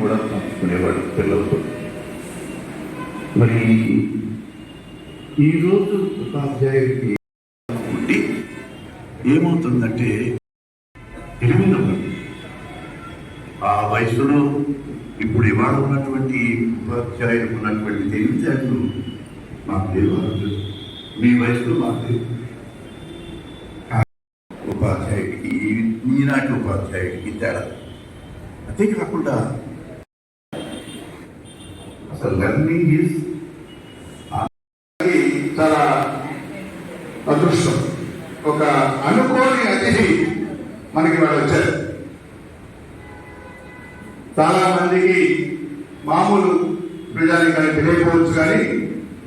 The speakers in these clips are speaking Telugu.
కూడా పంచుకునేవాడు పిల్లలతో. మరి ఈరోజు ఉపాధ్యాయుడికి ఉండి ఏమవుతుందంటే తెలివినప్పుడు ఆ వయసులో ఇప్పుడు ఇవాళ ఉన్నటువంటి ఉపాధ్యాయులకు ఉన్నటువంటి తెలివితేటలు మాకు తెలియదు మీ వయసులో మాకు తెలియదు ఉపాధ్యాయుడికి ఈనాటి ఉపాధ్యాయుడికి తేడా. అంతేకాకుండా అసలు లెర్నింగ్ ఈజ్ చాలా అదృష్టం. ఒక అనుకోని అతిథి మనకి వాళ్ళు వచ్చారు. చాలా మందికి మామూలు ప్రజానికానికి తెలియకపోవచ్చు కానీ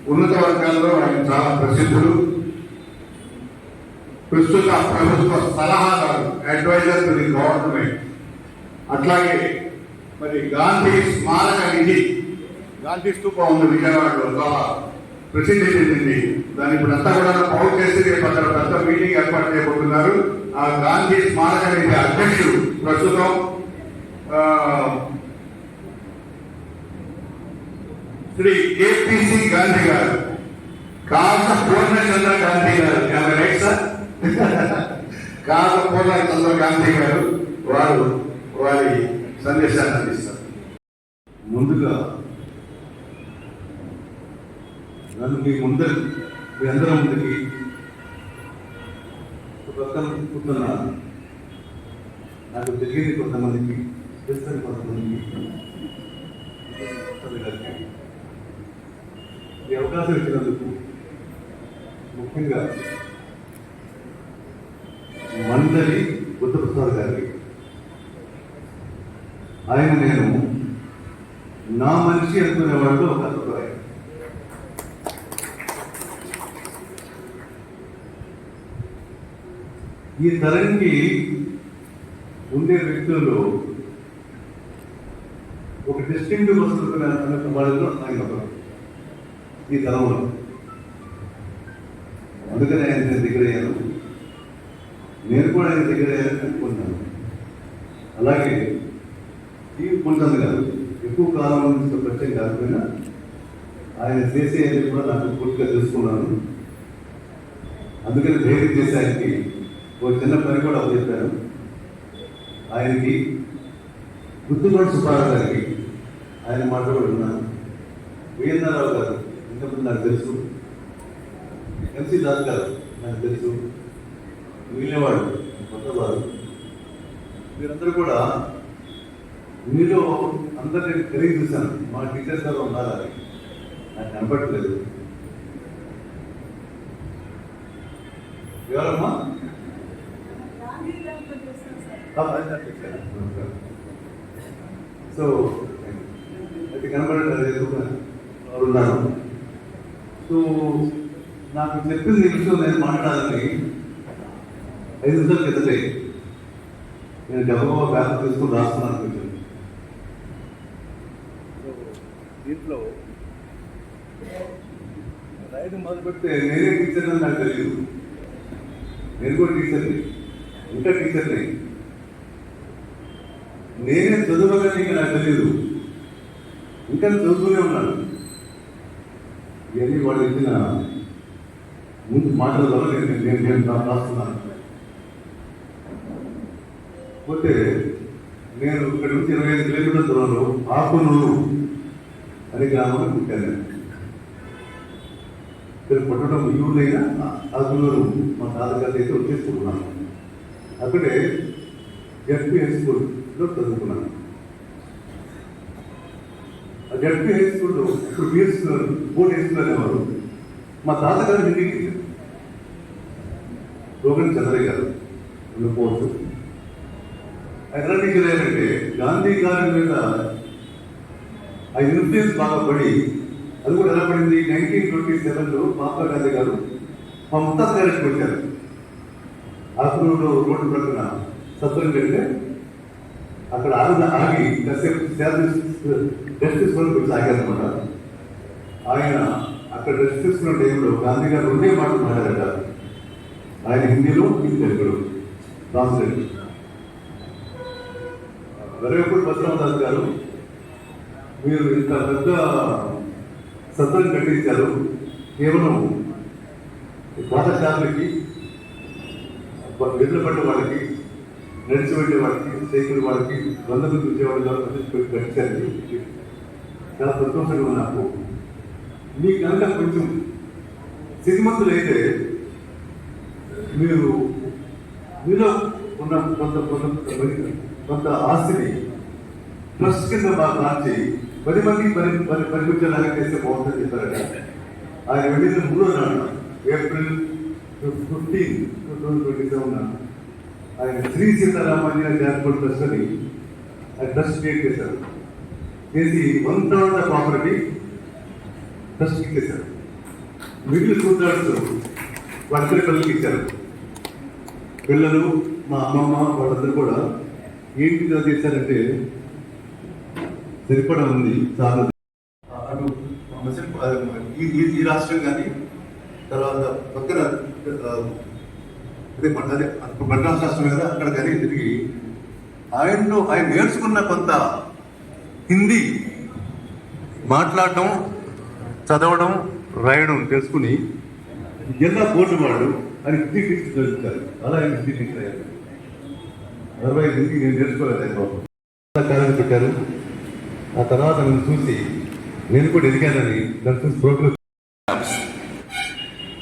ఉన్నత వర్గాల్లో ఆయన చాలా ప్రసిద్ధులు ప్రస్తుత ప్రభుత్వ సలహాదారు అడ్వైజర్ టు ది గవర్నమెంట్ అట్లాగే మరి గాంధీ స్మారక నిధి గాంధీ స్తూపం ఉంది విజయవాడలో. చాలా ప్రసిద్ధి చెందింది. దాని ఇప్పుడు అంతా కూడా పౌరు చేసి రేపు అక్కడ పెద్ద మీటింగ్ ఏర్పాటు చేయబోతున్నారు. ఆ గాంధీ స్మారక నిధి అధ్యక్షుడు ప్రస్తుతం శ్రీ కేపిసి గాంధీ గారు. కాస పూర్ణచంద్ర గాంధీ గారు. రైట్ సార్ కాస పూర్ణచంద్ర గాంధీ గారు వారు వారి సందేశాన్ని అందిస్తారు. ముందుగా నన్ను మీ ముందరి మీ అందరం ముందుకి ఒక నాకు తెలియని కొంతమందికి తెలిసిన కొంతమందికి కొంతమందికి ఈ అవకాశం ఇచ్చినందుకు ముఖ్యంగా మండలి బుద్ధప్రసాద్ గారికి ఆయన నేను నా మనిషి అనుకునే వాళ్ళు ఒక అభిప్రాయం ఈ తరంకి ఉండే వ్యక్తుల్లో ఒక డిస్టింగ్ వస్తున్న వాళ్ళలో ఆయన ఈ తరంలో. అందుకనే ఆయన నేను దగ్గర నేను కూడా ఆయన దగ్గర అయ్యాను అనుకుంటున్నాను. అలాగే ఈ కొంచెం కాదు ఎక్కువ కాలం నుంచి పరిచయం కాకపోయినా ఆయన చేసేది కూడా నాకు పూర్తిగా తెలుసుకున్నాను. అందుకని ధైర్యం చేసి ఆయనకి ఒక చిన్న పని కూడా చెప్పాను ఆయనకి గుర్తుగోడు సుబ్బారావు గారికి ఆయన మాట్లాడుతున్నాను వీరేంద్రరావు గారు ఇంతకుముందు నాకు తెలుసు. ఎంసీ దాస్ గారు నాకు తెలుసు. వీళ్ళేవాడు కొత్తవారు వీరందరూ కూడా మీలో అందరినీ తెలియ చూశాను. మా టీచర్స్ గారు ఉన్నారని నాకు కనపడలేదు. ఎవరమ్మా? సో అయితే కనబడండి అదే ఉన్నాను సో నాకు చెప్పింది విషయం నేను మాట్లాడాలని ఐదు నిమిషాల కిందటే నేను గబగబా బ్యాగ్ తీసుకుని రాస్తున్నాను కొంచెం దీంట్లో రైడ్ మొదలు పెడితే నేనే టీచర్ అని నాకు తెలియదు. నేను కూడా టీచర్ని ఇంకా టీచర్ని. నేనే చదువులని ఇంకా నాకు తెలియదు ఇంకా చదువుతూనే ఉన్నాను ఇవన్నీ వాళ్ళు ఇచ్చిన ముందు మాటల ద్వారా నేను నేను నేను రాస్తున్నాను. పోతే నేను ఇక్కడ నుంచి ఇరవై ఐదు కిలోమీటర్ల దూరంలో ఆకునూరు అనే గ్రామంలో పుట్టాను. ఇక్కడ పుట్టడం ఈ ఆకునూరు మా తాతగారి అయితే వచ్చేసుకుంటున్నాను అక్కడే జడ్పీ హై స్కూల్లో చదువుకున్నాను. ఆ జడ్పీ హై స్కూల్లో ఇప్పుడు బిఎస్కున్నారు బోర్డు వేసుకునేవారు మా తాతగారు హిందీకి రోగన్ చంద్రయ్య గారు. పోర్టు ఎక్కడ టీచర్ ఏంటంటే గాంధీ గారి మీద ఆ ఇన్ఫ్లుయెన్స్ బాగా పడి అది కూడా ఎలా పడింది? నైన్టీన్ ట్వంటీ సెవెన్లో మహాత్మా గాంధీ గారు మా ముత్తాత గారికి వచ్చారు. ఆకునూరు రోడ్డు ప్రక్కన సత్రం వెళ్తే అక్కడ ఆగి ఆగి కాసేపు రెస్ట్ తీసుకొని కొంచెం ఆగారనమాట ఆయన అక్కడ రెస్ట్ తీసుకున్న టైంలో గాంధీ గారు రెండే మాటలు మాట్లాడారు ఆయన హిందీలో ఇది తెలుగులో ట్రాన్స్లేట్ వెరవేపూడి బసరామదాస్ గారు మీరు ఇంత పెద్ద సత్రం కట్టించారు. కేవలం పాఠశాలకి ఎడ్ల పడ్డ వాళ్ళకి నడిచి వెళ్ళే వాళ్ళకి సైకిల్ వాళ్ళకి వంద మంది వచ్చేవాళ్ళు గడిచారని చాలా సంతోషంగా ఉంది నాకు. మీకు కనుక కొంచెం స్థితిమంతులు అయితే మీరు మీలో ఉన్న కొంత కొంత కొంత ఆస్తిని ట్రస్ట్ కింద బాగా మార్చి పది మంది పని పని పనిపించేలాగా చేస్తే బాగుంటుంది చెప్పారట ఆయన వెళ్ళిన మూడో నాడు April fifteen twenty twenty seven నాడు ఆయన శ్రీ సీతారామాన్య చారిటబుల్ ట్రస్ట్ అని ఆ ట్రస్ట్ క్రియేట్ చేశారు చేసి వన్ థర్డ్ ప్రాపర్టీ ట్రస్ట్ ఇచ్చేశారు మిగిలిన టూ థర్డ్స్ వాళ్ళిద్దరి పిల్లలకి ఇచ్చారు. పిల్లలు మా అమ్మమ్మ వాళ్ళందరూ కూడా ఏంటి చేశారంటే సరిపడా ఉంది చాలా. అటు ఈ రాష్ట్రం కానీ తర్వాత పక్కన అదే మన- అదే రాష్ట్రం కదా అక్కడ కానీ తిరిగి ఆయన్ను ఆయన నేర్చుకున్న కొంత హిందీ మాట్లాడటం చదవడం రాయడం తెలుసుకుని జిల్లా బోర్డు వాడు ఆయన హిందీ టీచర్ చదువుతారు అలా ఆయన హిందీ టీచర్ అయ్యారు. అదర్వైజ్ హిందీ నేను నేర్చుకోలేదు ఆయన బాబు. కాలం పెట్టారు. ఆ తర్వాత నన్ను చూసి నేను కూడా ఎదిగానని దాని చూసి ప్రోగ్రెస్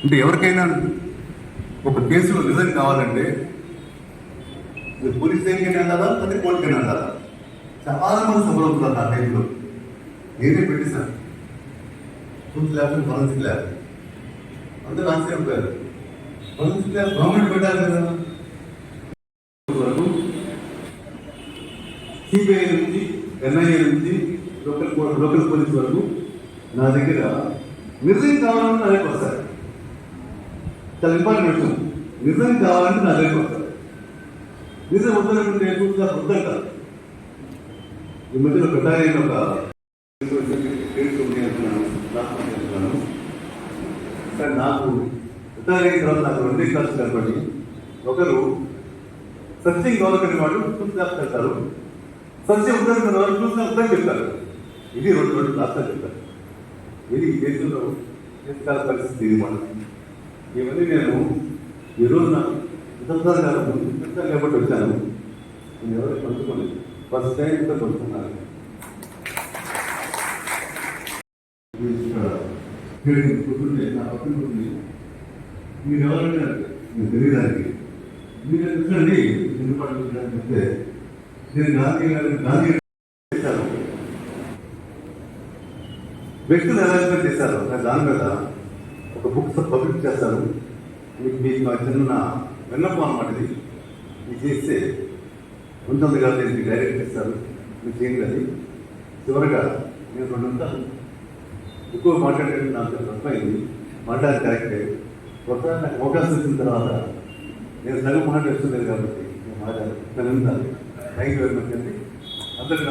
అంటే ఎవరికైనా ఒక కేసులో నిజం కావాలంటే మీరు పోలీస్ స్టేషన్కి వెళ్ళాలా లేకపోతే కోర్టుకి వెళ్ళాలా చాలా మంది సఫలవుతున్నారు ఆ టైంలో. నేనే పెట్టేశాను ఫుడ్ ల్యాబ్ ఫరెన్సిక్ ల్యాబ్. అందరూ ఆశ్చర్యపోయారు. ఫరెన్సిక్ ల్యాబ్ గవర్నమెంట్ పెట్టాలి కదా. వరకు సిబిఐ నుంచి ఎన్ఐఏ నుంచి లోకల్ లోకల్ పోలీస్ వరకు నా దగ్గర నిర్ణయం కావాలని నా దగ్గర వస్తారు. చాలా ఇంపార్టెంట్ విషయం నిజం కావాలంటే నా దగ్గర వస్తారు. నిజం వద్దనుకుంటే ఎక్కువగా కాదు. ఈ మధ్యలో పెట్టాలి ఒక కానీ నాకు రిటైర్ అయిన తర్వాత నాకు రెండే క్లాస్ కనబడి ఒకరు సత్యం కావాలని వాళ్ళు చూసి చెప్తారు సత్యం ఉందని వాళ్ళు చూసిన అర్థం చెప్తారు. ఇది రెండు రెండు రాష్ట్రాలు చెప్తారు. ఇది ఈ దేశంలో జీవితాల పరిస్థితి ఇది మనం ఇవన్నీ నేను ఈరోజు నాకు ఇంతసారి గారు ఇంతసారి కాబట్టి వచ్చాను నేను ఎవరు పంచుకోలేదు ఫస్ట్ టైం ఇంత పంచుకున్నాను కూర్చుంటే నా పక్కన కూర్చుని మీరు ఎవరంటే నేను తెలియదానికి మీరు ఎందుకండి ఎందుకు చెప్తే నేను గాంధీ గారు గాంధీ చేశాను. వ్యక్తులు ఎలా చేశారు? నేను దాని మీద ఒక బుక్ పబ్లిక్ చేస్తాను. మీకు మీకు నా చిన్న విన్నపం అనమాట ఇది. ఇది చేస్తే ఉంటుంది కాదు మీకు డైరెక్ట్ చేస్తారు. మీరు చేయండి అది. చివరిగా నేను రెండు ఉంటాను ఎక్కువ మాట్లాడేది నాకు తప్పైంది మాట్లాడేది కరెక్టే కొత్త నాకు అవకాశం ఇచ్చిన తర్వాత నేను సగం మాట్లాడుతుంది కాబట్టి నేను మాట్లాడాను. థ్యాంక్ యూ వెరీ మచ్ అండి. అందరికీ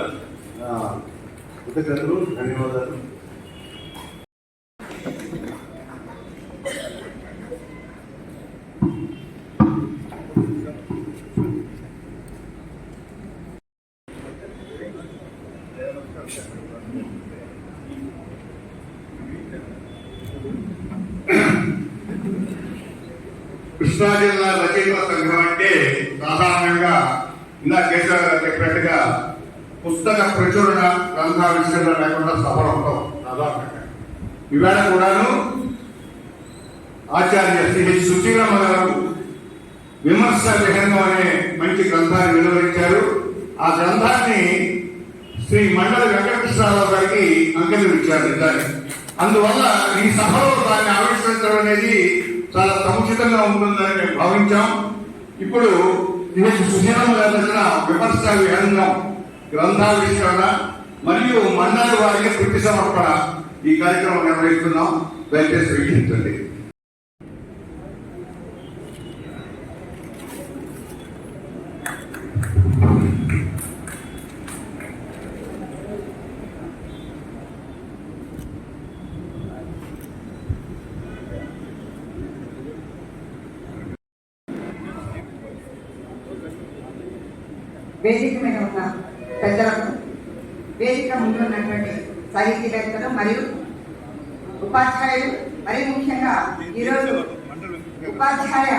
కృతజ్ఞతలు ధన్యవాదాలు. కృష్ణా జిల్లా రచయిత సంఘం అంటే సాధారణంగా ఇలా కేశవ గారు చెప్పినట్టుగా పుస్తక ప్రచురణ గ్రంథావిష్కరణ లేకుండా సఫలం ఉండవు సాధారణంగా. ఈవేళ కూడాను ఆచార్య శ్రీ సుశీలమ్మ గారు విమర్శ విహంగం అనే మంచి గ్రంథాన్ని వెలువరించారు. ఆ గ్రంథాన్ని శ్రీ మండల వెంకటకృష్ణారావు గారికి అంకితం ఇచ్చారు దాన్ని అందువల్ల ఈ సభలో దాన్ని ఆవిష్కరించడం అనేది చాలా సముచితంగా ఉంటుందని మేము భావించాం. ఇప్పుడు నేను సుశీలమ్మ గారి రచన విమర్శ విహంగం గ్రంథావిష్కరణ మరియు మండలి వారికి కృతి సమర్పణ ఈ కార్యక్రమం నిర్వహిస్తున్నాం. దయచేసి వీక్షించండి వేదిక మీద ఉన్న పెద్దలకు వేదిక ముందు ఉన్నటువంటి సాహిత్యవేత్తలు మరియు ఉపాధ్యాయులు మరి ముఖ్యంగా ఈరోజు ఉపాధ్యాయ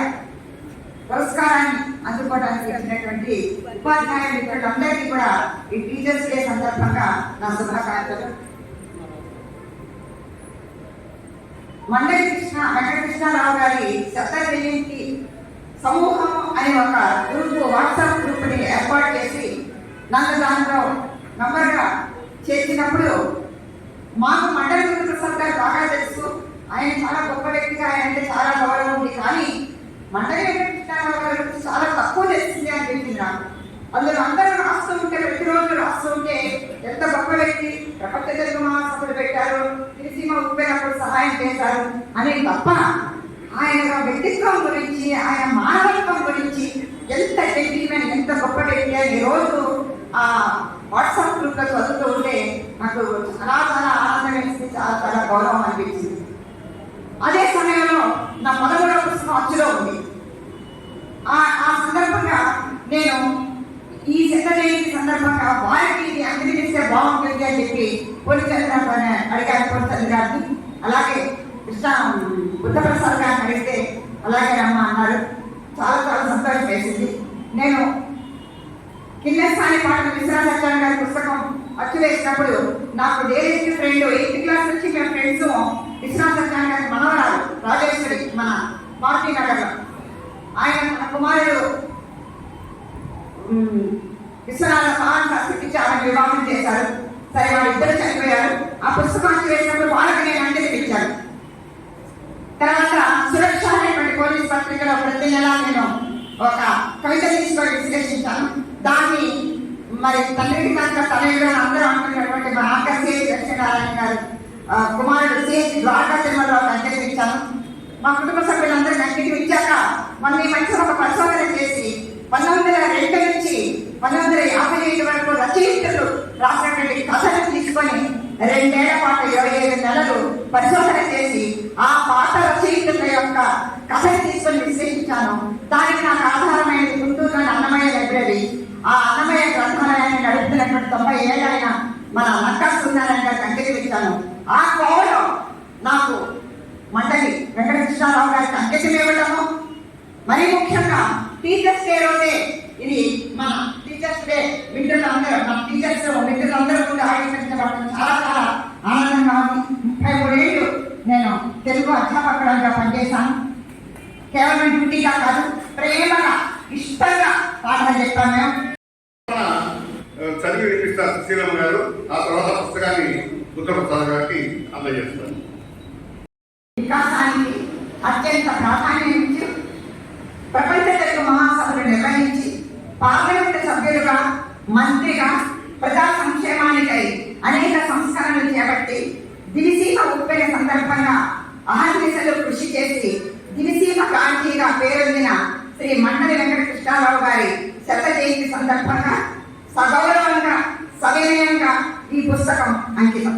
పురస్కారాన్ని అందుకోవడానికి వచ్చినటువంటి ఉపాధ్యాయ మిత్రులందరికీ కూడా ఈ టీచర్స్ డే సందర్భంగా నా శుభాకాంక్షలు. మండలి కృష్ణ వెంకటకృష్ణారావు గారి శత జయంతి సమూహం అని ఒక గ్రూప్ వాట్సాప్ గ్రూప్ని ఏర్పాటు చేసి నన్ను దాంట్లో మెంబర్గా చేసినప్పుడు మాకు మండలి గురుప్రసాద్ గారు బాగా తెలుసు. ఆయన చాలా గొప్ప వ్యక్తిగా ఆయన అంటే చాలా గౌరవం ఉంది. కానీ మండలి వెంకటకృష్ణారావు గారి చాలా తక్కువ తెలిసింది అనిపించింది నాకు. అందులో అందరూ రాస్తూ ఉంటే ప్రతిరోజు రాస్తూ ఉంటే ఎంత గొప్ప వ్యక్తి ప్రపంచ తెలుగు మహాసభలు పెట్టారు సినిమా ఉప్పెనప్పుడు సహాయం చేశారు అని తప్ప ఆయన వ్యక్తిత్వం గురించి ఆయన మానవత్వం గురించి ఎంత జెంటిల్మెన్ ఎంత గొప్ప వ్యక్తి అని ఈ ఆ వాట్సాప్ గ్రూప్ చదువుతూ ఉంటే నాకు చాలా చాలా ఆనందం వేసింది చాలా చాలా గౌరవం అనిపించింది. అదే సమయంలో నా పదమూడవ పుస్తకం అచ్చులో ఉంది. ఆ ఆ సందర్భంగా నేను ఈ శత జయంతి సందర్భంగా వారికి ఇది అంగీకరిస్తే బాగుంటుంది అని చెప్పి పూర్తిచంద్ర అడిగారు పూర్తిచంద్ర గారిని అలాగే కృష్ణ బుద్ధప్రసాద్ గారిని అడిగితే అలాగే రమ్మ అన్నారు. చాలా చాలా సంతోషం వేసింది. నేను కిన్నెస్థాని పాటలు విశ్రాసత్యాన్ని గారి పుస్తకం అచ్చు వేసినప్పుడు నాకు డేరెస్ట్ ఫ్రెండ్ ఎయిత్ క్లాస్ నుంచి మేము ఫ్రెండ్స్ విశ్రాసత్యాన్ని గారి మనవరాలు రాజేశ్వరి మన పార్టీ నగర్లో ఆయన తన కుమారుడు విశ్వనాథ మహాన్ శాస్త్రికి ఆమె వివాహం చేశారు. సరే వాళ్ళిద్దరు చనిపోయారు. ఆ పుస్తకం అచ్చు వేసినప్పుడు వాళ్ళకి నేను తర్వాత సురక్ష అనేటువంటి పోలీస్ పత్రికలో ప్రతి నెల నేను ఒక కవిత తీసుకొని విశ్లేషించాను దాన్ని మరి తండ్రికి కనుక తనయుడు అందరూ అనుకున్నటువంటి మా ఆకర్ సిహెచ్ లక్ష్మీనారాయణ గారు కుమారుడు సిహెచ్ ద్వారకా తిరుమలరావు అంకితం మా కుటుంబ సభ్యులందరికీ అంకితం ఇచ్చాక మళ్ళీ మంచి ఒక పరిశోధన చేసి పంతొమ్మిది వందల రెండు నుంచి పంతొమ్మిది వందల యాభై ఐదు వరకు రచయితలు రాసినటువంటి కథలు తీసుకొని రెండేళ్ళ పాటు ఇరవై ఐదు నెలలు పరిశోధన చేసి ఆ పాట రచయితల యొక్క కథను తీసుకొని విశ్లేషించాను. దానికి నాకు ఆధారమైనది గుంటూరులోని అన్నమయ్య లైబ్రరీ. ఆ అన్నమయ్య గ్రంథాలయాన్ని నడుపుతున్నటువంటి తొంభై ఏళ్ళైన మన నక్కా సుందరంగా కంటికి ఆ కోవ నాకు మండలి వెంకటకృష్ణారావు గారికి అంకితం ఇవ్వడము మరి ముఖ్యంగా టీచర్స్ డే రోజే ఇది మన టీచర్స్ డే మిత్రులందరూ మన టీచర్స్ మిత్రులందరూ కూడా ఆవిష్కరించబడటం చాలా చాలా ఆనందంగా ఉంది ముప్పై మూడేళ్ళు నేను తెలుగు పనిచేశాను కేవలం డ్యూటీగా కాదు ప్రేమగా ఇష్టంగా పాఠాలు చెప్పాను మేము చదివి వినిపిస్తారు సుశీలమ్మ గారు. ఆ తర్వాత పుస్తకాన్ని బుద్ధప్రసాద్ గారికి అందజేస్తారు వికాసానికి అత్యంత ప్రాధాన్యం ఇచ్చి ప్రపంచ తెలుగు మహాసభలు నిర్వహించి పార్లమెంట్ సభ్యులుగా మంత్రిగా ప్రజా సంక్షేమానికై అనేక సంస్కరణలు చేపట్టి దివిసీమ ఉప్పెన సందర్భంగా అహర్నిశలు కృషి చేసి దివిసీమ కాంతిగా పేరొందిన శ్రీ మండలి వెంకట కృష్ణారావు గారి శత జయంతి సందర్భంగా సగౌరవంగా సవినయంగా ఈ పుస్తకం అంకితం.